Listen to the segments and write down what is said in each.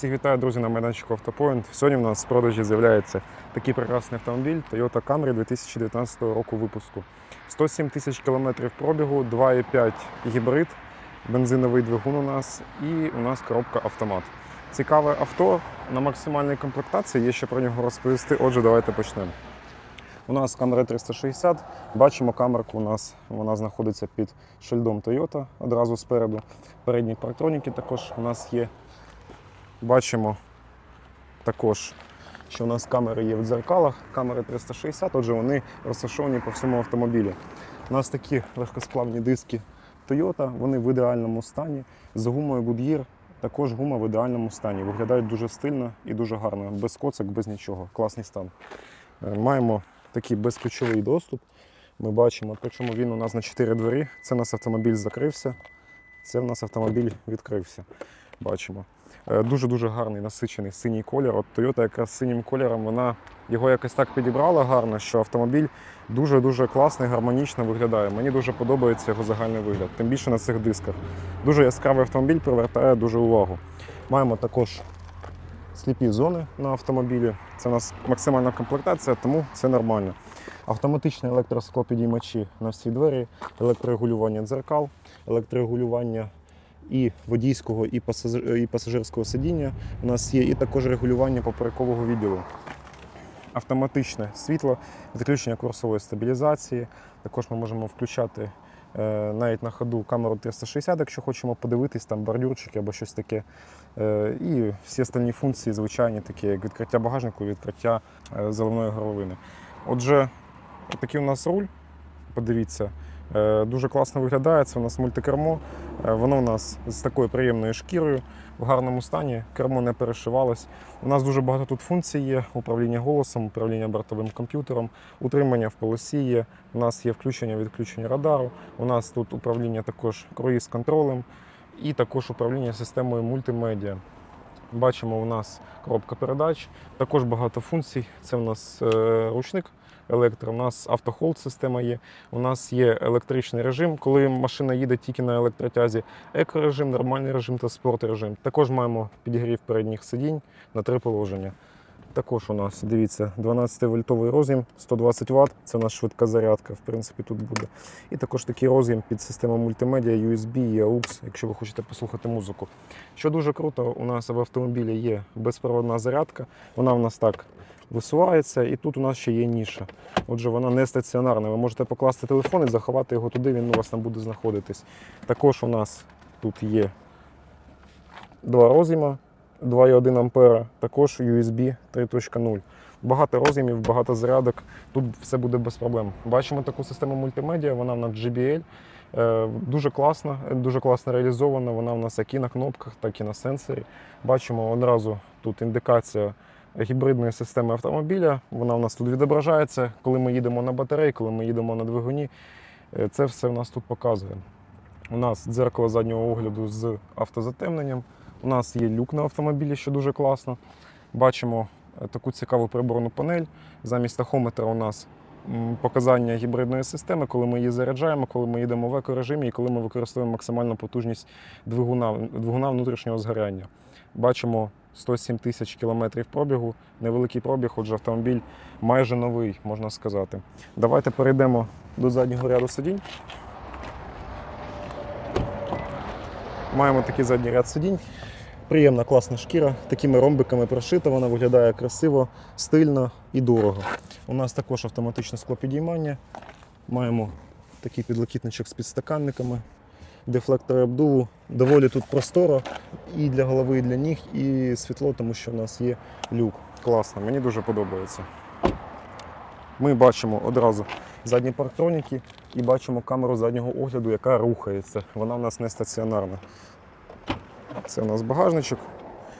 Всіх вітаю, друзі, на майданчику Автопоінт. Сьогодні у нас в продажі з'являється такий прекрасний автомобіль Toyota Camry 2019 року випуску. 107 тисяч кілометрів пробігу, 2,5 гібрид, бензиновий двигун у нас і у нас коробка автомат. Цікаве авто на максимальній комплектації, є ще про нього розповісти. Отже, давайте почнемо. У нас камера 360. Бачимо камерку у нас вона знаходиться під шильдом Toyota одразу спереду. Передні парктроніки також у нас є. Бачимо також, що у нас камери є в дзеркалах, камери 360, отже, вони розташовані по всьому автомобілі. У нас такі легкосплавні диски Toyota, вони в ідеальному стані. З гумою Goodyear також гума в ідеальному стані. Виглядають дуже стильно і дуже гарно, без коцик, без нічого. Класний стан. Е, Маємо такий безключовий доступ. Ми бачимо, причому він у нас на 4 двері. Це у нас автомобіль закрився, це в нас автомобіль відкрився. Бачимо. Е, Дуже-дуже гарний насичений синій колір. От Toyota якраз синім кольором вона його якось так підібрала гарно, що автомобіль дуже-дуже класний, гармонічно виглядає. Мені дуже подобається його загальний вигляд, тим більше на цих дисках. Дуже яскравий автомобіль привертає дуже увагу. Маємо також сліпі зони на автомобілі. Це у нас максимальна комплектація, тому це нормально. Автоматичні електросклопідіймачі на всі двері, електрорегулювання дзеркал, електрорегулювання і водійського, і, пасажир, і пасажирського сидіння. У нас є і також регулювання поперекового відділу. Автоматичне світло, відключення курсової стабілізації. Також ми можемо включати е, навіть на ходу камеру 360, якщо хочемо подивитись, там бордюрчики або щось таке. Е, і всі остальні функції, звичайні, такі як відкриття багажнику, відкриття е, заливної горловини. Отже, такий у нас руль. Подивіться, дуже класно виглядає. Це у нас мультикермо. Е, Воно у нас з такою приємною шкірою в гарному стані. Кермо не перешивалось. У нас дуже багато тут функцій є: управління голосом, управління бортовим комп'ютером, утримання в полосі є. У нас є включення відключення радару. У нас тут управління також круїз-контролем і також управління системою мультимедіа. Бачимо, у нас коробка передач, також багато функцій. Це у нас е, ручник електро, у нас автохолд система є. У нас є електричний режим, коли машина їде тільки на електротязі, екорежим, нормальний режим та спорт режим. Також маємо підігрів передніх сидінь на три положення. Також у нас, дивіться, 12-вольтовий роз'єм, 120 Вт, це у нас швидка зарядка, в принципі, тут буде. І також такий роз'єм під систему мультимедіа, USB і AUX, якщо ви хочете послухати музику. Що дуже круто, у нас в автомобілі є безпроводна зарядка, вона у нас так висувається, і тут у нас ще є ніша. Отже, вона не стаціонарна. Ви можете покласти телефон і заховати його туди, він у вас там буде знаходитись. Також у нас тут є два роз'єма 2,1 ампера, також USB 3.0. Багато роз'ємів, багато зарядок. Тут все буде без проблем. Бачимо таку систему мультимедіа, вона на JBL. Е, Дуже класна, дуже класно реалізована. Вона у нас як і на кнопках, так і на сенсорі. Бачимо одразу тут індикація гібридної системи автомобіля. Вона у нас тут відображається, коли ми їдемо на батареї, коли ми їдемо на двигуні. Е, Це все у нас тут показує. У нас дзеркало заднього огляду з автозатемненням. У нас є люк на автомобілі, що дуже класно. Бачимо е, таку цікаву приборну панель. Замість тахометра у нас показання гібридної системи, коли ми її заряджаємо, коли ми їдемо в екорежимі і коли ми використовуємо максимальну потужність двигуна, двигуна внутрішнього згоряння. Бачимо 107 тисяч кілометрів пробігу, невеликий пробіг, отже, автомобіль майже новий, можна сказати. Давайте перейдемо до заднього ряду сидінь. Маємо такий задній ряд сидінь. Приємна, класна шкіра, такими ромбиками прошита, вона виглядає красиво, стильно і дорого. У нас також автоматичне склопідіймання. Маємо такий підлокітничок з підстаканниками, дефлектори обдуву. Доволі тут просторо і для голови, і для ніг, і світло, тому що у нас є люк. Класно, мені дуже подобається. Ми бачимо одразу задні парктроніки і бачимо камеру заднього огляду, яка рухається. Вона у нас не стаціонарна. Це у нас багажничок.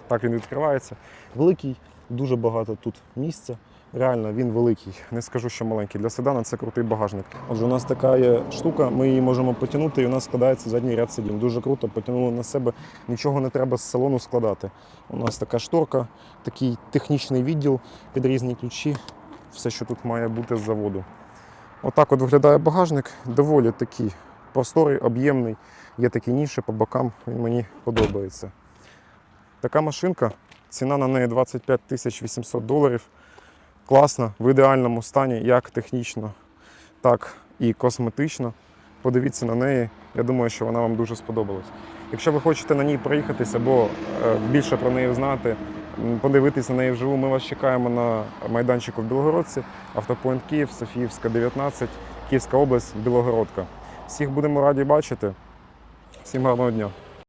Так він відкривається. Великий, дуже багато тут місця. Реально він великий. Не скажу, що маленький. Для седана це крутий багажник. Отже, у нас така є штука, ми її можемо потягнути, і у нас складається задній ряд сидінь. Дуже круто, потягнули на себе. Нічого не треба з салону складати. У нас така шторка, такий технічний відділ під різні ключі. Все, що тут має бути з заводу. Отак от виглядає багажник. Доволі такий просторий, об'ємний. Є такі ніші по бокам, він мені подобається. Така машинка Ціна на неї 25 тисяч 800 доларів. Класна, в ідеальному стані, як технічно, так і косметично. Подивіться на неї. Я думаю, що вона вам дуже сподобалась. Якщо ви хочете на ній проїхатись або е, більше про неї знати, подивитись на неї вживу, ми вас чекаємо на майданчику в Білогородці, автопоінт Київ, Софіївська, 19, Київська область, Білогородка. Всіх будемо раді бачити. Всім гарного дня.